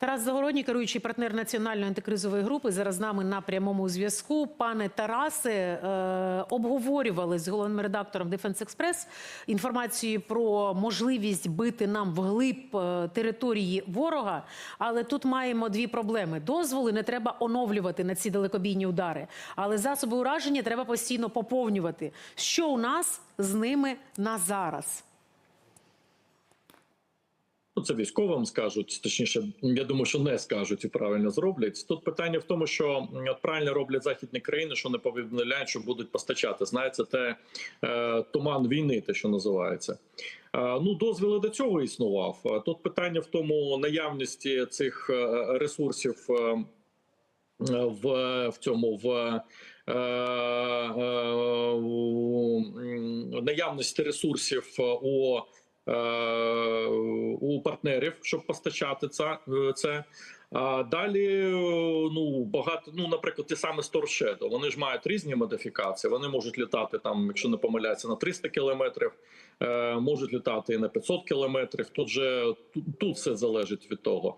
Тарас Загородній, керуючий партнер національної антикризової групи, зараз з нами на прямому зв'язку. Пане Тарасе, е, обговорювали з головним редактором Defense Express інформацію про можливість бити нам вглиб е, території ворога. Але тут маємо дві проблеми: дозволи не треба оновлювати на ці далекобійні удари, але засоби ураження треба постійно поповнювати. Що у нас з ними на зараз? Ну, це військовим скажуть, точніше, я думаю, що не скажуть і правильно зроблять. Тут питання в тому, що от правильно роблять західні країни, що не повідомляють, що будуть постачати. Знаєте, те е, туман війни, те, що називається. Е, ну, дозвіл до цього існував. Е, Тут питання в тому наявності цих е, ресурсів в, в цьому в. у, наявності ресурсів у у партнерів, щоб постачати це. це. А далі е, ну багато. Ну, наприклад, ті самі Store Shadow, Вони ж мають різні модифікації. Вони можуть літати там, якщо не помиляються, на 300 кілометрів, е, можуть літати і на 500 кілометрів. Тут же тут, тут все залежить від того.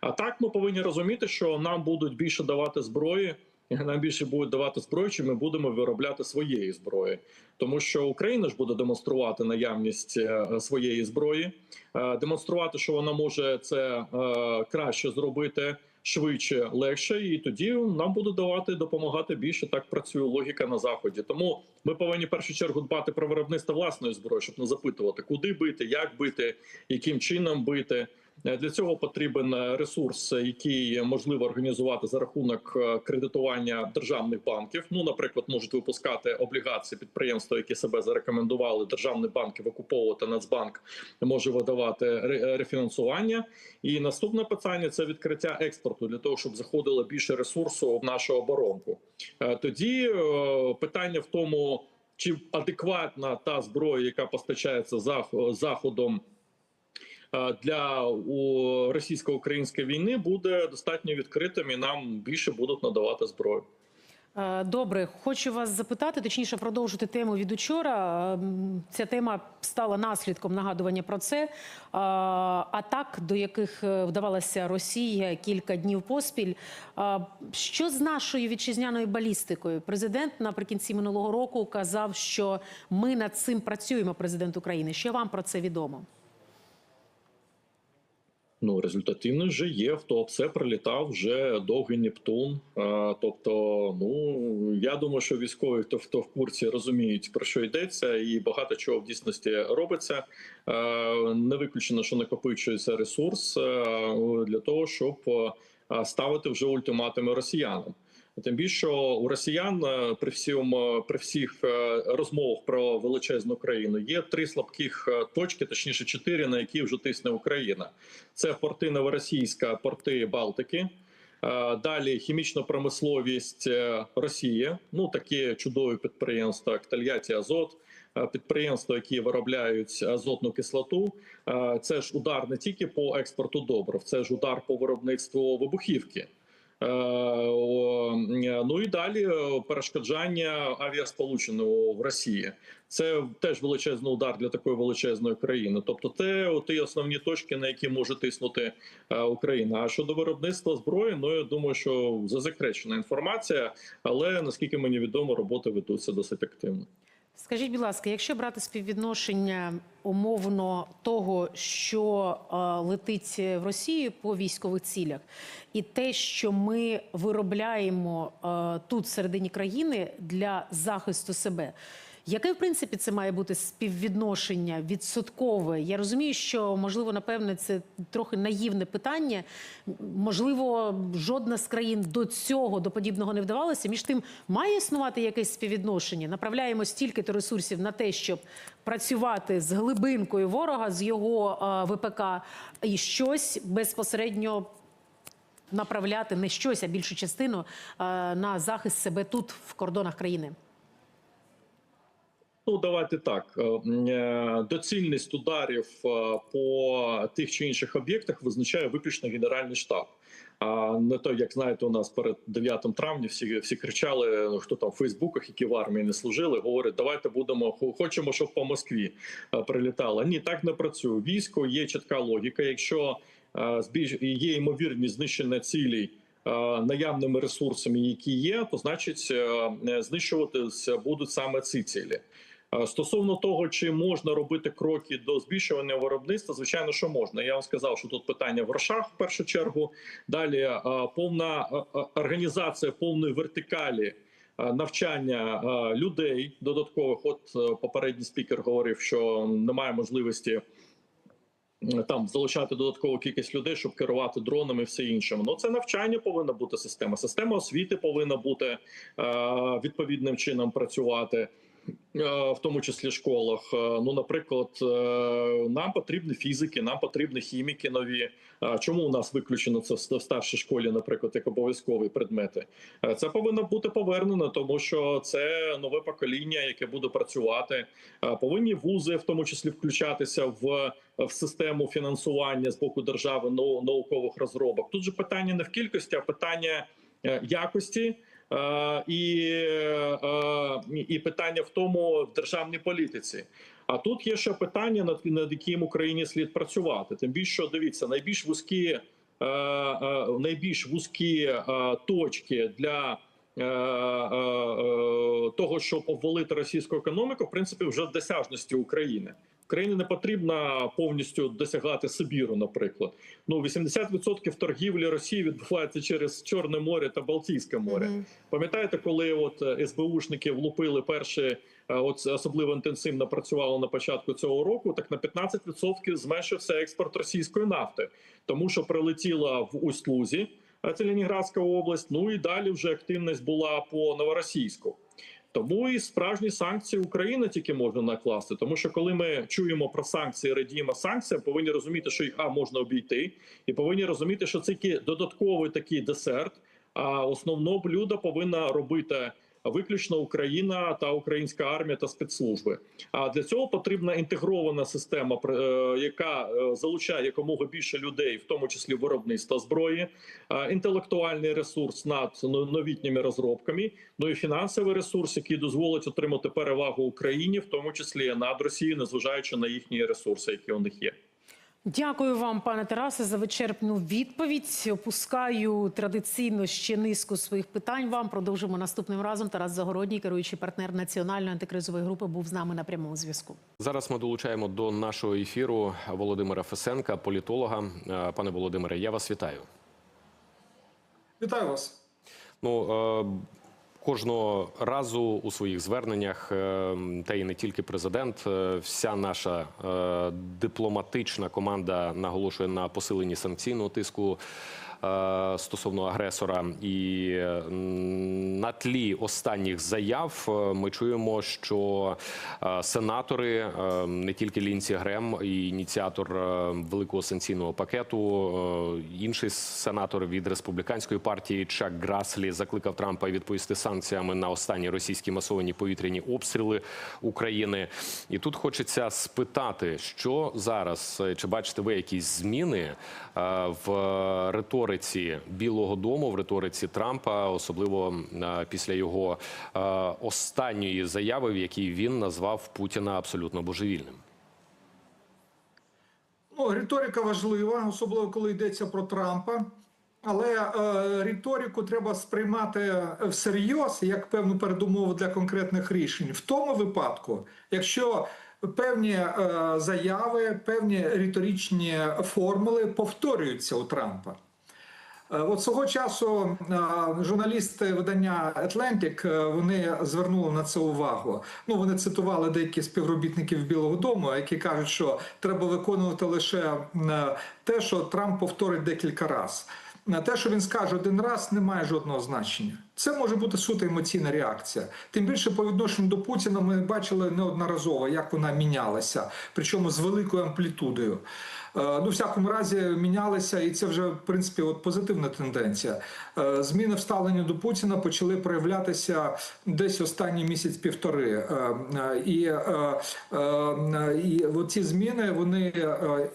А так ми повинні розуміти, що нам будуть більше давати зброї. Нам більше будуть давати зброю, чи ми будемо виробляти своєї зброї, тому що Україна ж буде демонструвати наявність е, своєї зброї, е, демонструвати, що вона може це е, краще зробити швидше, легше, і тоді нам буде давати допомагати більше. Так працює логіка на заході. Тому ми повинні в першу чергу дбати про виробництво власної зброї, щоб не запитувати, куди бити, як бити, яким чином бити. Е, Для цього потрібен е, ресурс, який можливо організувати за рахунок е, кредитування державних банків. Ну, наприклад, можуть випускати облігації підприємства, які себе зарекомендували. Державні банки викуповувати Нацбанк може видавати рефінансування. І наступне питання це відкриття експорту для того, щоб заходило більше ресурсу в нашу оборонку. Е, Тоді е, питання в тому, чи адекватна та зброя, яка постачається заходом е, для російсько-української війни, буде достатньо відкритим і нам більше будуть надавати зброю. Е, Добре, хочу вас запитати, точніше продовжити тему від учора. Ем, Ця тема стала наслідком нагадування про це. Е, Атак, до яких е, вдавалася Росія кілька днів поспіль. Е, Що з нашою вітчизняною балістикою? Президент наприкінці минулого року казав, що ми над цим працюємо. Президент України. Що вам про це відомо? Ну, результативно вже є. В ТОПСЕ прилітав вже довгий Нептун. А, тобто, ну я думаю, що військові, хто хто в курсі розуміють про що йдеться, і багато чого в дійсності робиться. А, не виключено, що накопичується ресурс а, для того, щоб ставити вже ультиматуми росіянам. Тим більше у росіян е, при всім е, при всіх е, розмовах про величезну країну є три слабких точки, точніше чотири, на які вже тисне Україна. Це порти Новоросійська, порти Балтики. Далі хімічна промисловість Росії. Ну такі чудові підприємства, як Тольятті Азот, підприємства, які виробляють азотну кислоту. Це ж удар не тільки по експорту добрив, це ж удар по виробництву вибухівки. Е, Ну і далі е, перешкоджання авіасполучень в Росії. Це теж величезний удар для такої величезної країни. Тобто, це ті основні точки, на які може тиснути е, Україна. А щодо виробництва зброї, ну я думаю, що засекречена інформація, але наскільки мені відомо, роботи ведуться досить активно. Скажіть, будь ласка, якщо брати співвідношення умовно того, що е, летить в Росію по військових цілях, і те, що ми виробляємо е, тут всередині країни для захисту себе. Яке в принципі це має бути співвідношення відсоткове? Я розумію, що можливо, напевне, це трохи наївне питання. Можливо, жодна з країн до цього до подібного не вдавалося. Між тим має існувати якесь співвідношення. Направляємо стільки-то ресурсів на те, щоб працювати з глибинкою ворога, з його е, ВПК, і щось безпосередньо направляти не щось, а більшу частину на захист себе тут, в кордонах країни. Ну, давайте так. Е, е, Доцільність ударів е, по тих чи інших об'єктах визначає виключно Генеральний штаб. А не то, як знаєте, у нас перед 9 травня всі всі кричали, ну, хто там в Фейсбуках, які в армії не служили, говорять, давайте будемо хо- хочемо, щоб по Москві прилітало. Ні, так не працює. Військо є чітка логіка. Якщо є ймовірність знищення цілей наявними ресурсами, які є, то значить знищуватися будуть саме ці цілі. Стосовно того, чи можна робити кроки до збільшування виробництва, звичайно, що можна. Я вам сказав, що тут питання в грошах в першу чергу. Далі повна організація повної вертикалі навчання людей додаткових. От е, попередній спікер говорив, що немає можливості. Там залучати додаткову кількість людей, щоб керувати дронами і все іншим. Ну це навчання повинна бути система. Система освіти повинна бути е, відповідним чином працювати. Е, в тому числі школах. Е, Ну, наприклад, е, нам потрібні фізики, нам потрібні хіміки нові. Чому у нас виключено це в старшій школі, наприклад, як обов'язкові предмети? Це повинно бути повернено, тому що це нове покоління, яке буде працювати. Повинні вузи, в тому числі, включатися в, в систему фінансування з боку держави нау- наукових розробок. Тут же питання не в кількості, а питання якості. Е, і, е, і питання в тому в державній політиці. А тут є ще питання, над, над яким Україні слід працювати. Тим більше що, дивіться, найбільш вузькі, е, найбільш вузькі точки для того, щоб обвалити російську економіку, в принципі, вже в досяжності України. Україні не потрібно повністю досягати Сибіру, наприклад. Ну 80% торгівлі Росії відбувається через Чорне море та Балтійське море. Мгм. Пам'ятаєте, коли от е, СБУшники влупили перші, е, от особливо інтенсивно працювали на початку цього року, так на 15% зменшився експорт російської нафти, тому що прилетіла в Усть-Лузі, е, це Ленінградська область. Ну і далі вже активність була по новоросійську. Тому і справжні санкції Україна тільки можна накласти. Тому що коли ми чуємо про санкції, радіємо санкціям, повинні розуміти, що їх а можна обійти, і повинні розуміти, що це тільки додатковий такий десерт. А основне блюдо повинна робити виключно Україна та українська армія та спецслужби. А для цього потрібна інтегрована система, е, яка е, залучає якомога більше людей, в тому числі виробництва зброї, інтелектуальний ресурс над новітніми розробками, ну і фінансовий ресурс, який дозволить отримати перевагу Україні, в тому числі над Росією, незважаючи на їхні ресурси, які у них є. Дякую вам, пане Тарасе, за вичерпну відповідь. Опускаю традиційно ще низку своїх питань. Вам продовжимо наступним разом. Тарас Загородній, керуючий партнер національної антикризової групи, був з нами на прямому зв'язку. Зараз ми долучаємо до нашого ефіру Володимира Фесенка, політолога. Е, Пане Володимире, я вас вітаю. Вітаю вас. Ну е, кожного разу у своїх зверненнях, е, та й не тільки президент, е, вся наша е, дипломатична команда наголошує на посиленні санкційного тиску. Е, Стосовно агресора, і на тлі останніх заяв е, ми чуємо, що е, сенатори, не тільки Лінці Грем, і ініціатор великого санкційного пакету, інший сенатор від республіканської партії Чак Граслі закликав Трампа відповісти санкціями на останні російські масовані повітряні обстріли України. І тут хочеться спитати, що зараз чи бачите ви якісь зміни в риториці Білого Дому, в риториці Трампа, особливо е, після його е, останньої заяви, в якій він назвав Путіна абсолютно божевільним. Ну, риторика важлива, особливо коли йдеться про Трампа. Але е, риторику треба сприймати всерйоз як певну передумову для конкретних рішень. В тому випадку, якщо певні е, заяви, певні риторичні формули повторюються у Трампа. Е, От свого часу е, журналісти видання Atlantic, е, вони звернули на це увагу. Ну вони цитували деякі співробітників Білого Дому, які кажуть, що треба виконувати лише те, що Трамп повторить декілька разів. Те, що він скаже один раз, не має жодного значення. Це може бути суто емоційна реакція. Тим більше по відношенню до Путіна ми бачили неодноразово, як вона мінялася, причому з великою амплітудою. Е, Ну, в всякому разі, мінялися, і це вже в принципі от позитивна тенденція. Е, Зміни в ставленні до Путіна почали проявлятися десь останній місяць-півтори. Е, І, і ці зміни вони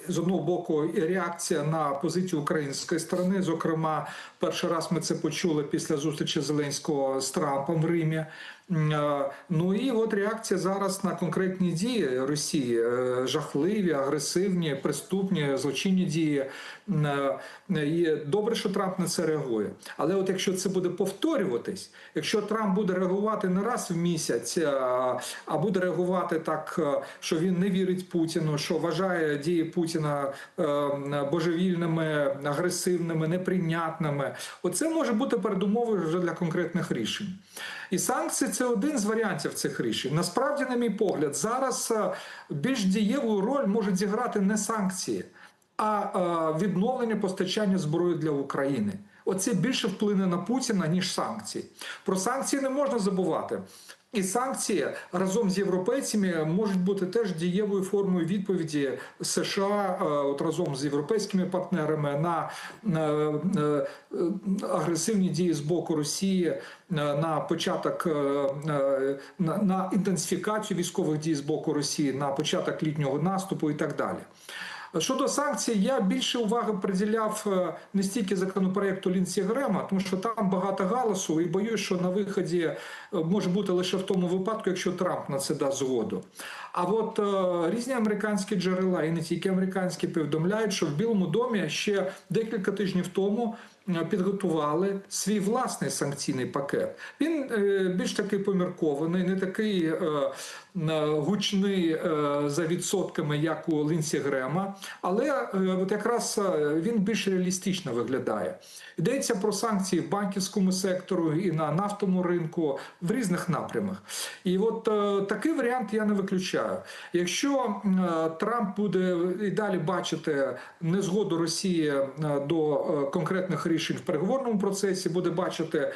з одного боку реакція на позицію української сторони. Зокрема, перший раз ми це почули після зустрічі Зеленського з Трампом в Римі. Ну і от реакція зараз на конкретні дії Росії е, жахливі, агресивні, преступні, злочинні дії. І добре, що Трамп на це реагує. Але от якщо це буде повторюватись, якщо Трамп буде реагувати не раз в місяць, е, а буде реагувати так, е, що він не вірить Путіну, що вважає дії Путіна божевільними, агресивними, неприйнятними, оце може бути передумовою вже для конкретних рішень. І санкції це один з варіантів цих рішень. Насправді, на мій погляд, зараз е, більш дієву роль можуть зіграти не санкції, а е, відновлення постачання зброї для України. Оце більше вплине на Путіна ніж санкції. Про санкції не можна забувати. І санкції разом з європейцями можуть бути теж дієвою формою відповіді США, е, от разом з європейськими партнерами на, е, е, агресивні дії з боку Росії, на початок на інтенсифікацію військових дій з боку Росії, на початок літнього наступу і так далі. Щодо санкцій, я більше уваги приділяв е, не стільки законопроекту Лінсі Грема, тому що там багато галасу, і боюсь, що на виході е, може бути лише в тому випадку, якщо Трамп на це дасть згоду. А от е, різні американські джерела, і не тільки американські, повідомляють, що в Білому домі ще декілька тижнів тому підготували свій власний санкційний пакет. Він е, більш такий поміркований, не такий е, е, гучний е, за відсотками, як у Лінсі Грема, але е, от якраз е, він більш реалістично виглядає. Йдеться про санкції в банківському сектору і на нафтовому ринку в різних напрямах. І от е, такий варіант я не виключаю. Якщо е, Трамп буде і далі бачити незгоду Росії е, до е, конкретних рішень в переговорному процесі, буде бачити е,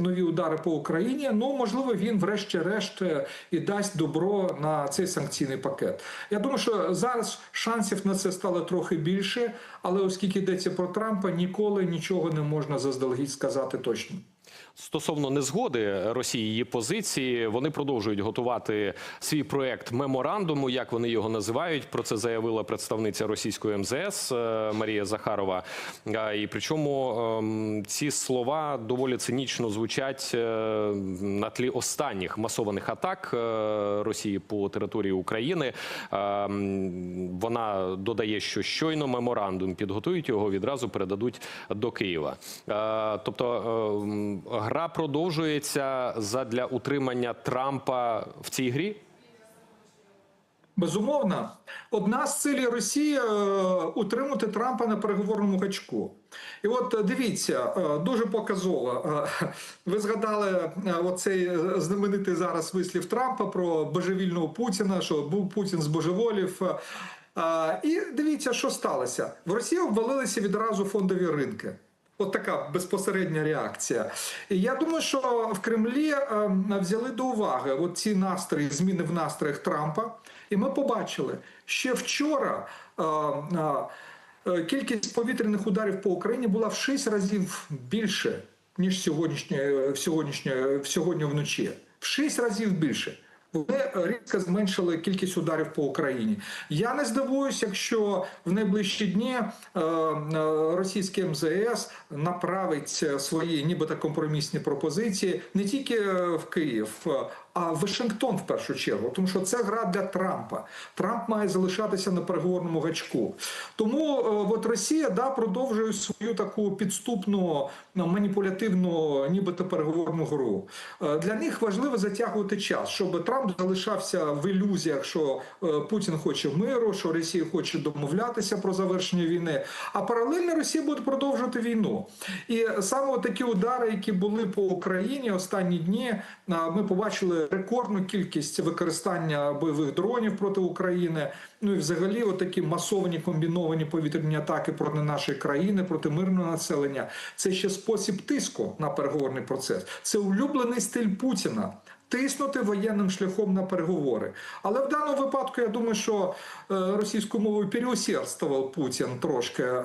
нові удари по Україні, ну можливо, він, врешті-решт, е, і дасть добро на цей санкційний пакет. Я думаю, що зараз шансів на це стало трохи більше, але оскільки йдеться про Трампа, ніколи нічого не можна заздалегідь сказати точно. Стосовно незгоди Росії її позиції, вони продовжують готувати свій проект меморандуму, як вони його називають. Про це заявила представниця російської МЗС е, Марія Захарова. І причому ем, ці слова доволі цинічно звучать е, на тлі останніх масованих атак е, Росії по території України. Вона додає, що щойно меморандум підготують його, відразу передадуть до Києва. Е, Тобто е, м, гра продовжується задля утримання Трампа в цій грі. Безумовно, одна з цілей Росії е, утримати Трампа на переговорному гачку. І от е, дивіться, е, дуже показово. Ви згадали оцей знаменитий зараз вислів Трампа про божевільного Путіна, що був Путін з божеволів. І дивіться, що сталося. В Росії обвалилися відразу фондові ринки. От така безпосередня реакція. Я думаю, що в Кремлі е, взяли до уваги от ці настрої, зміни в настроях Трампа. І ми побачили, ще вчора е, е, е, кількість повітряних ударів по Україні була в 6 разів більше, ніж сьогоднішнє, в сьогодні вночі. В 6 разів більше. Вони різко зменшили кількість ударів по Україні. Я не здивуюся, якщо в найближчі дні е, е, російське МЗС направить свої нібито компромісні пропозиції не тільки в Київ, а Вашингтон в першу чергу, тому що це гра для Трампа. Трамп має залишатися на переговорному гачку. Тому е, от Росія да продовжує свою таку підступну ну, маніпулятивну, нібито переговорну гру. Е, Для них важливо затягувати час, щоб Трамп залишався в ілюзіях, що е, Путін хоче миру, що Росія хоче домовлятися про завершення війни. А паралельно Росія буде продовжувати війну. І саме такі удари, які були по Україні останні дні, ми побачили рекордну кількість використання бойових дронів проти України. Ну і взагалі, отакі масовані комбіновані повітряні атаки проти нашої країни, проти мирного населення. Це ще спосіб тиску на переговорний процес. Це улюблений стиль Путіна. Тиснути воєнним шляхом на переговори, але в даному випадку я думаю, що е, російською мовою переусердствував Путін трошки. Е,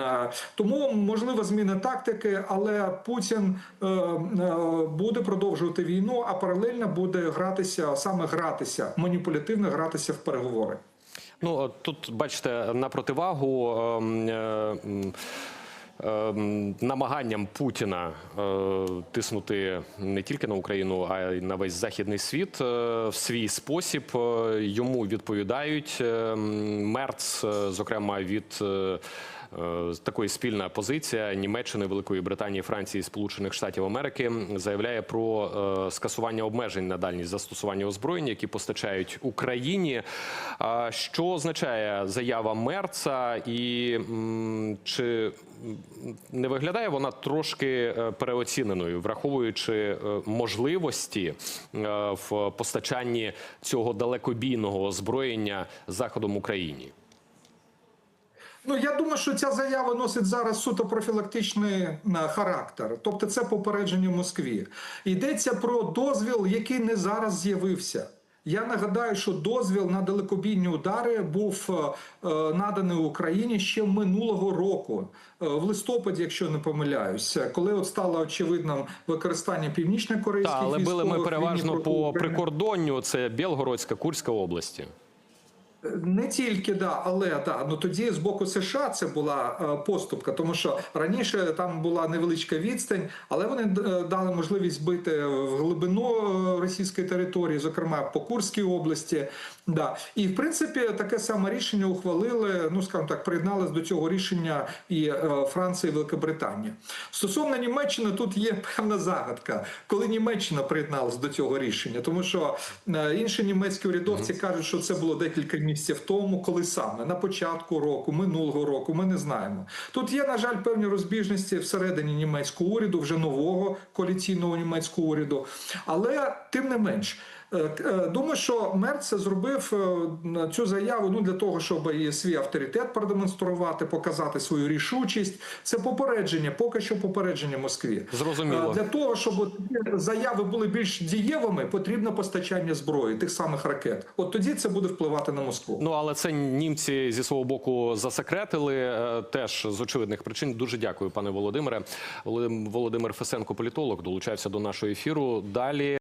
е, тому можливо зміна тактики, але Путін е, е, буде продовжувати війну, а паралельно буде гратися саме гратися, маніпулятивно гратися в переговори. Ну тут бачите на противагу. ем, е, ем, намаганням Путіна е, тиснути не тільки на Україну, а й на весь західний світ е, в свій спосіб. Е, Йому відповідають Мерц, зокрема від. Такої спільна позиція Німеччини, Великої Британії, Франції, Сполучених Штатів Америки заявляє про скасування обмежень на дальність застосування озброєнь, які постачають Україні. Що означає заява Мерца, і чи не виглядає вона трошки е, переоціненою, враховуючи е, можливості е, в постачанні цього далекобійного озброєння заходом Україні? Ну я думаю, що ця заява носить зараз суто профілактичний характер, тобто це попередження Москві. Йдеться про дозвіл, який не зараз з'явився. Я нагадаю, що дозвіл на далекобійні удари був е, е, наданий Україні ще минулого року, е, в листопаді, якщо не помиляюся, коли от стало очевидним використання північно-корейських Так, але били ми переважно по прикордонню. Це Білгородська, Курська області. Не тільки да, але да, ну тоді з боку США це була е, поступка, тому що раніше там була невеличка відстань, але вони е, дали можливість бити в глибину е, російської території, зокрема по Курській області. Да. І в принципі таке саме рішення ухвалили. Ну скажімо так, приєдналися до цього рішення і е, Франція, і Великобританія. Стосовно Німеччини, тут є певна загадка, коли Німеччина приєдналась до цього рішення, тому що е, інші німецькі урядовці кажуть, що це було декілька місяців тому, коли саме на початку року, минулого року, ми не знаємо. Тут є, на жаль, певні розбіжності всередині німецького уряду, вже нового коаліційного німецького уряду, але тим не менш. Е, е, Думаю, що Мерц це зробив е, цю заяву ну для того, щоб і свій авторитет продемонструвати, показати свою рішучість. Це попередження, поки що попередження Москві. Зрозуміло. Для того, щоб заяви були більш дієвими, потрібно постачання зброї, тих самих ракет. От тоді це буде впливати на Москву. Ну але це німці зі свого боку засекретили теж з очевидних причин. Дуже дякую, пане Володимире. Володимир Фесенко, політолог, долучався до нашого ефіру. Далі.